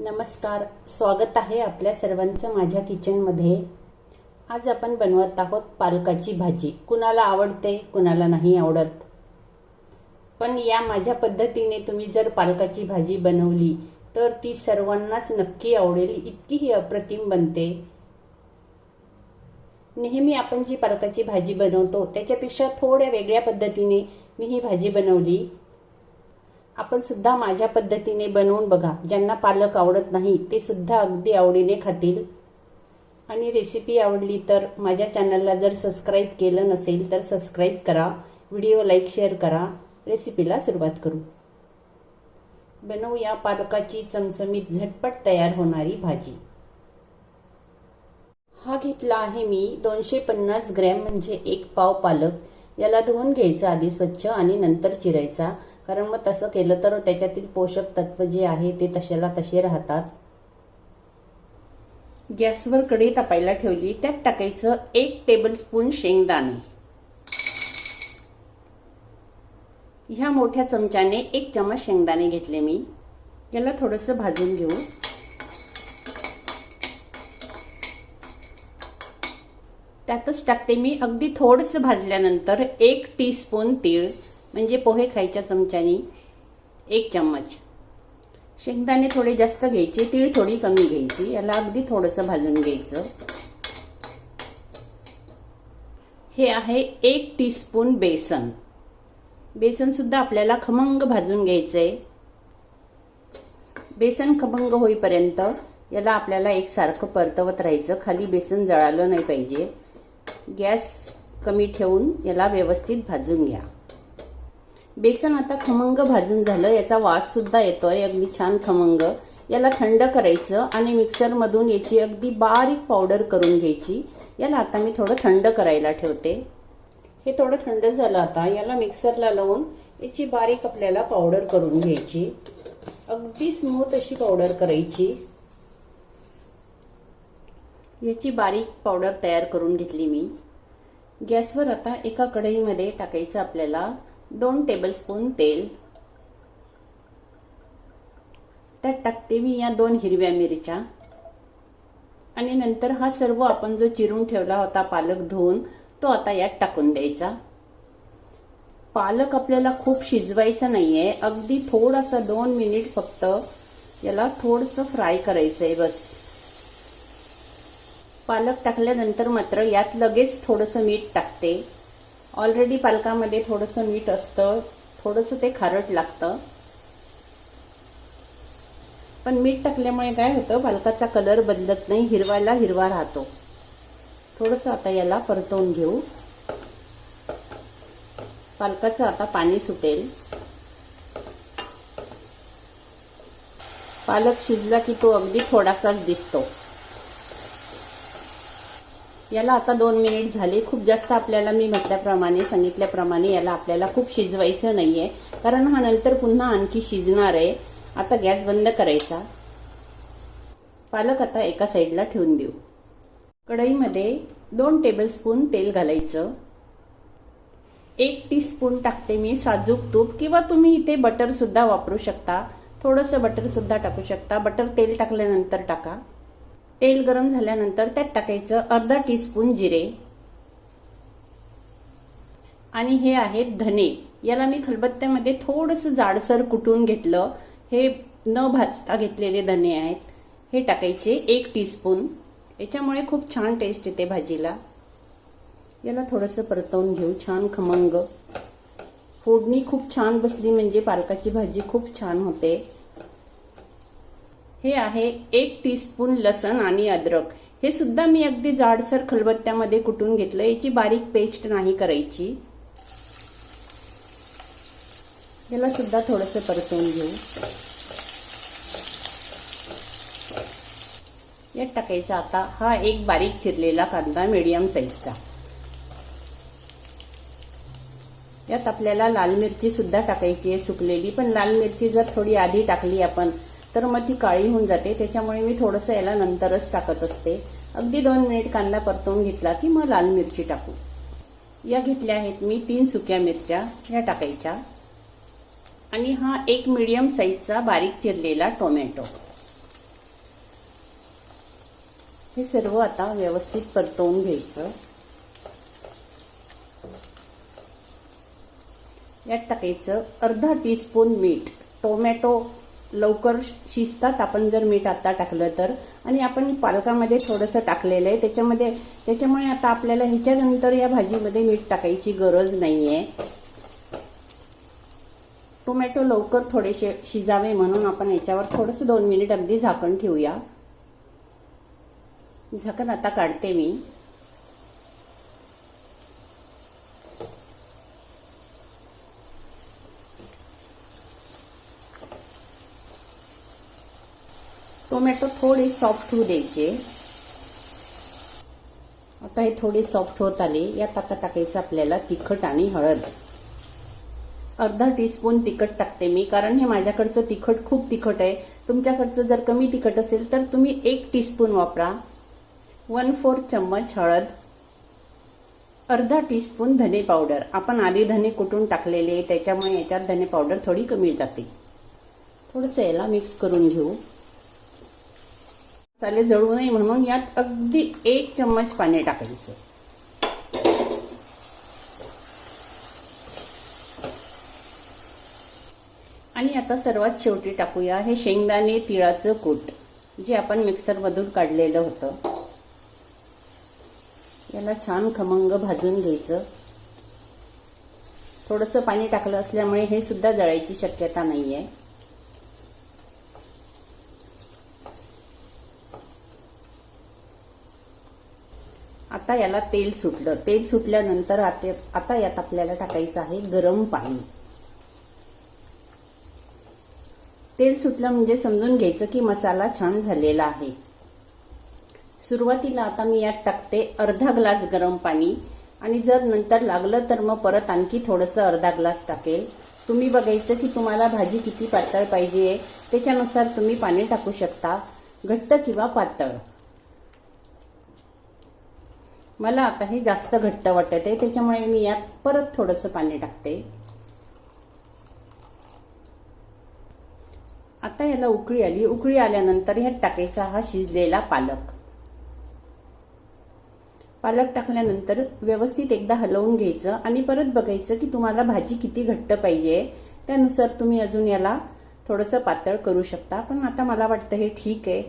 नमस्कार स्वागत आहे आपल्या सर्वांचं माझ्या किचनमध्ये. आज आपण बनवत आहोत पालकाची भाजी. कुणाला आवडते कुणाला नाही आवडत. पण या माझ्या पद्धतीने तुम्ही जर पालकाची भाजी बनवली तर ती सर्वांनाच नक्की आवडेल इतकी ही अप्रतिम बनते. नेहमी आपण जी पालकाची भाजी बनवतो त्याच्यापेक्षा थोड्या वेगळ्या पद्धतीने मी ही भाजी बनवली. आपण सुद्धा माझ्या पद्धतीने बनवून बघा. ज्यांना पालक आवडत नाही ते सुद्धा अगदी आवडीने खातील. आणि रेसिपी आवडली तर माझ्या चॅनलला जर सबस्क्राईब केलं नसेल तर सबस्क्राईब करा. व्हिडिओ लाईक शेअर करा. रेसिपीला सुरुवात करू. बनवूया पालकाची चमचमीत झटपट तयार होणारी भाजी. हा घेतला आहे मी दोनशे पन्नास ग्रॅम म्हणजे एक पाव पालक. याला धुवून घ्यायचा आधी स्वच्छ आणि नंतर चिरायचा. कारण मग तसं केलं तर त्याच्यातील पोषक तत्व जे आहे ते तशाला तसे राहतात. गॅसवर कढई तापायला ठेवली त्यात टाकायचं एक टेबलस्पून शेंगदाणे. ह्या मोठ्या चमच्याने एक चमच शेंगदाणे घेतले मी. याला थोडंसं भाजून घेऊ. त्यातच टाकते मी. अगदी थोडंसं भाजल्यानंतर एक टीस्पून तीळ. म्हणजे पोहे खायच्या चमच्यानी एक चम्मच. शेंगदाणे थोडे जास्त घ्यायचे तीळ थोडी कमी घ्यायची याला अगदी थोडंसं भाजून घ्यायचं. हे आहे एक टीस्पून बेसन. बेसनसुद्धा आपल्याला खमंग भाजून घ्यायचं आहे बेसन खमंग होईपर्यंत याला आपल्याला एकसारखं परतवत राहायचं. खाली बेसन जळालं नाही पाहिजे. गॅस कमी ठेवून याला व्यवस्थित भाजून घ्या. बेसन आता खमंग भाजून झालं याचा वाससुद्धा येतो येतोय अगदी छान खमंग. याला थंड करायचं आणि मिक्सरमधून याची अगदी बारीक पावडर करून घ्यायची. याला आता मी थोडं थंड करायला ठेवते. हे थोडं थंड झालं आता याला मिक्सरला लावून याची बारीक आपल्याला पावडर करून घ्यायची. अगदी स्मूथ अशी पावडर करायची. याची बारीक पावडर तयार करून घेतली मी. गॅसवर आता एका कढईमध्ये टाकायचं आपल्याला. दोन टेबलस्पून तेल. त्यात टाकते मी या दोन हिरव्या मिरच्या. आणि नंतर हा सर्व आपण जो चिरून ठेवला होता पालक धुवून तो आता यात टाकून द्यायचा. पालक आपल्याला खूप शिजवायचा नाही आहे अगदी थोडासा दोन मिनिट फक्त याला थोडंसं फ्राय करायचं आहे बस. पालक टाकल्यानंतर मात्र यात लगेच थोडंसं मीठ टाकते. ऑलरेडी पालकामध्ये थोडंसं मीठ असतं थोडंसं ते खारट लागतं. पण मीठ टाकल्यामुळे काय होतं पालकाचा कलर बदलत नाही हिरवाला हिरवा राहतो. थोडंसं आता याला परतवून घेऊ. पालकाचं आता पाणी सुटेल. पालक शिजला की तो अगदी थोडासाच दिसतो. याला आता दोन मिनिट झाले. खूप जास्त आपल्याला मी म्हटल्याप्रमाणे सांगितल्याप्रमाणे याला आपल्याला खूप शिजवायचं नाहीये. कारण हा नंतर पुन्हा आणखी शिजणार आहे. आता गॅस बंद करायचा. पालक आता एका साईडला ठेवून देऊ. कढईमध्ये दोन टेबलस्पून तेल घालायचं. एक टीस्पून टाकते मी साजूक तूप किंवा तुम्ही इथे बटरसुद्धा वापरू शकता. थोडंसं बटरसुद्धा टाकू शकता. बटर तेल टाकल्यानंतर टाका. तेल गरम झाल्यानंतर त्यात टाकायचं अर्धा टीस्पून जिरे. आणि हे आहेत धने. याला मी खलबत्त्यामध्ये थोडंसं जाडसर कुटून घेतलं. हे न भाजता घेतलेले धने आहेत. हे टाकायचे एक टीस्पून याच्यामुळे खूप छान टेस्ट येते भाजीला. याला थोडंसं परतवून घेऊ. छान खमंग. फोडणी खूप छान बसली म्हणजे पालकाची भाजी खूप छान होते. हे आहे एक टीस्पून लसण आणि अद्रक. हे सुद्धा मी अगदी जाडसर खलबत्त्यामध्ये कुटून घेतलं. याची बारीक पेस्ट नाही करायची. याला सुद्धा थोडंसं परतवून घेऊ. यात टाकायचा आता हा एक बारीक चिरलेला कांदा मीडियम साईजचा यात आपल्याला लाल मिरची सुद्धा टाकायची आहे सुकलेली. पण लाल मिरची जर थोडी आधी टाकली आपण तर मग ती काळी होऊन जाते. त्याच्यामुळे मी थोडंसं याला नंतरच टाकत असते. अगदी दोन मिनिट कांदा परतवून घेतला की मग लाल मिरची टाकू. या घेतल्या आहेत मी तीन सुक्या मिरच्या या टाकायच्या. आणि हा एक मीडियम साईजचा बारीक चिरलेला टोमॅटो. हे सर्व आता व्यवस्थित परतवून घ्यायचं. यात टाकायचं अर्धा टीस्पून मीठ. टोमॅटो लवकर शिजतात. आपण जर मीठ आता टाकलं तर. आणि आपण पालकामध्ये थोडंसं टाकलेलं आहे. त्याच्यामध्ये त्याच्यामुळे आता आपल्याला ह्याच्यानंतर या भाजीमध्ये मीठ टाकायची गरज नाहीये. टोमॅटो लवकर थोडेसे शिजावे म्हणून आपण याच्यावर थोडंसं दोन मिनिट अगदी झाकण ठेवूया. झाकण आता काढते मी. टोमॅटो थोडे सॉफ्ट होऊ द्यायचे आता हे थोडे सॉफ्ट होत आले यात आता टाकायचं आपल्याला तिखट आणि हळद. अर्धा टीस्पून तिखट टाकते मी कारण हे माझ्याकडचं तिखट खूप तिखट आहे. तुमच्याकडचं जर कमी तिखट असेल तर तुम्ही एक टीस्पून वापरा. वन फोर्थ चम्मच हळद. अर्धा टीस्पून धने पावडर आपण आधी धने कुटून टाकलेले त्याच्यामुळे याच्यात धने पावडर थोडी कमी जाते. थोडंसं याला मिक्स करून घेऊ. मसाले जळू नये म्हणून यात अगदी एक चम्मच पाणी टाकायचं. आणि आता सर्वात शेवटी टाकूया हे शेंगदाणे तिळाचं कूट जे आपण मिक्सरमधून काढलेलं होतं. याला छान खमंग भाजून घ्यायचं. थोडंसं पाणी टाकलं असल्यामुळे हे सुद्धा जळायची शक्यता नाही आहे आता याला तेल सुटलं. तेल सुटल्यानंतर आता यात आपल्याला टाकायचं आहे गरम पाणी. तेल सुटलं म्हणजे समजून घ्यायचं की मसाला छान झालेला आहे. सुरुवातीला आता मी यात टाकते अर्धा ग्लास गरम पाणी. आणि जर नंतर लागलं तर मग परत आणखी थोडंसं अर्धा ग्लास टाकेल. तुम्ही बघायचं की तुम्हाला भाजी किती पातळ पाहिजे त्याच्यानुसार तुम्ही पाणी टाकू शकता. घट्ट किंवा पातळ. मला आता हे जास्त घट्ट वाटत आहे त्याच्यामुळे मी यात परत थोडंसं पाणी टाकते. आता याला उकळी आली. उकळी आल्यानंतर ह्यात टाकायचा हा शिजलेला पालक. पालक टाकल्यानंतर व्यवस्थित एकदा हलवून घ्यायचं आणि परत बघायचं की तुम्हाला भाजी किती घट्ट पाहिजे. त्यानुसार तुम्ही अजून याला थोडंसं पातळ करू शकता. पण आता मला वाटतं हे ठीक आहे.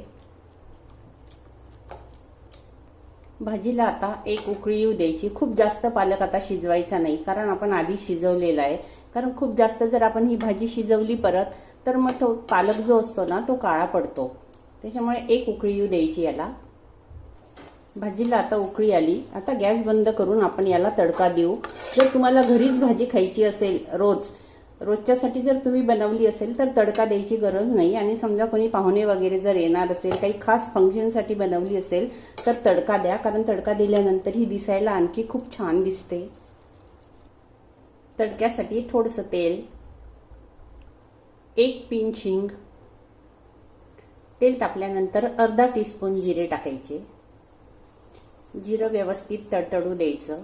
भाजीला आता एक उकळी येऊ द्यायची. खूप जास्त पालक आता शिजवायचा नाही कारण आपण आधी शिजवलेला आहे. कारण खूप जास्त जर आपण ही भाजी शिजवली परत तर मग तो पालक जो असतो ना तो काळा पडतो. त्याच्यामुळे एक उकळी येऊ द्यायची याला. भाजीला आता उकळी आली. आता गॅस बंद करून आपण याला तडका देऊ. जर तुम्हाला घरीच भाजी खायची असेल रोज रोजच्यासाठी जर तुम्ही बनवली असेल तर तडका द्यायची गरज नाही. आणि समजा कोणी पाहुणे वगैरे जर येणार असेल काही खास फंक्शनसाठी बनवली असेल तर तडका द्या कारण तडका दिल्यानंतर ही दिसायला आणखी खूप छान दिसते. तडक्यासाठी थोडंसं तेल एक पिंच हिंग तेल तापल्यानंतर अर्धा टीस्पून जिरे टाकायचे. जिरं व्यवस्थित तडतडू द्यायचं.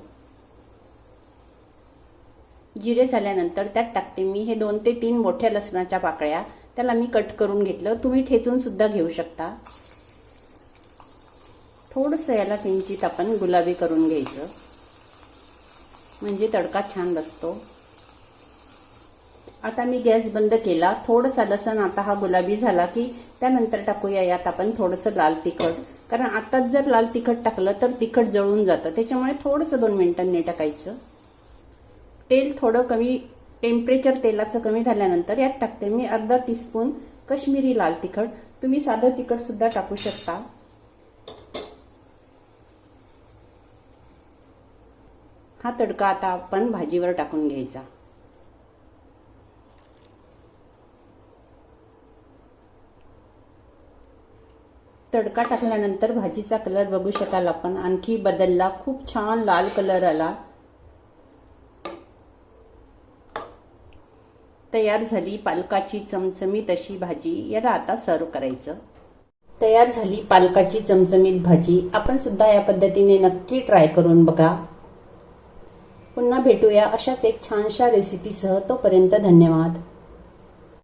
जिरे झाल्यानंतर त्यात टाकते मी हे दोन ते तीन मोठ्या लसणाच्या पाकळ्या. त्याला मी कट करून घेतलं. तुम्ही ठेचून सुद्धा घेऊ शकता. थोडंसं याला किंचित आपण गुलाबी करून घ्यायचं. म्हणजे तडका छान बसतो. आता मी गॅस बंद केला. थोडंसा लसण आता हा गुलाबी झाला की त्यानंतर टाकूया यात आपण थोडंसं लाल तिखट. कारण आताच जर लाल तिखट टाकलं तर तिखट जळून जातं. त्याच्यामुळे थोडंसं दोन मिनिटांनी टाकायचं. तेल थोडं कमी टेम्परेचर तेलाचं कमी झाल्यानंतर यात टाकते. मी अर्धा टीस्पून कश्मीरी लाल तिखट. तुम्ही साधं तिखट सुद्धा टाकू शकता. हा तडका आता आपण भाजीवर टाकून घ्यायचा. तडका टाकल्यानंतर भाजीचा कलर बघू शकाल आपण. आणखी बदलला खूप छान लाल कलर आला. तयार झाली पालकाची चमचमीत अशी भाजी. याला आता सर्व करायचं. तयार झाली पालकाची चमचमीत भाजी. आपण सुद्धा या पद्धतीने नक्की ट्राय करून बघा. पुन्हा भेटूया अशाच एक छानशा रेसिपीसह तोपर्यंत धन्यवाद.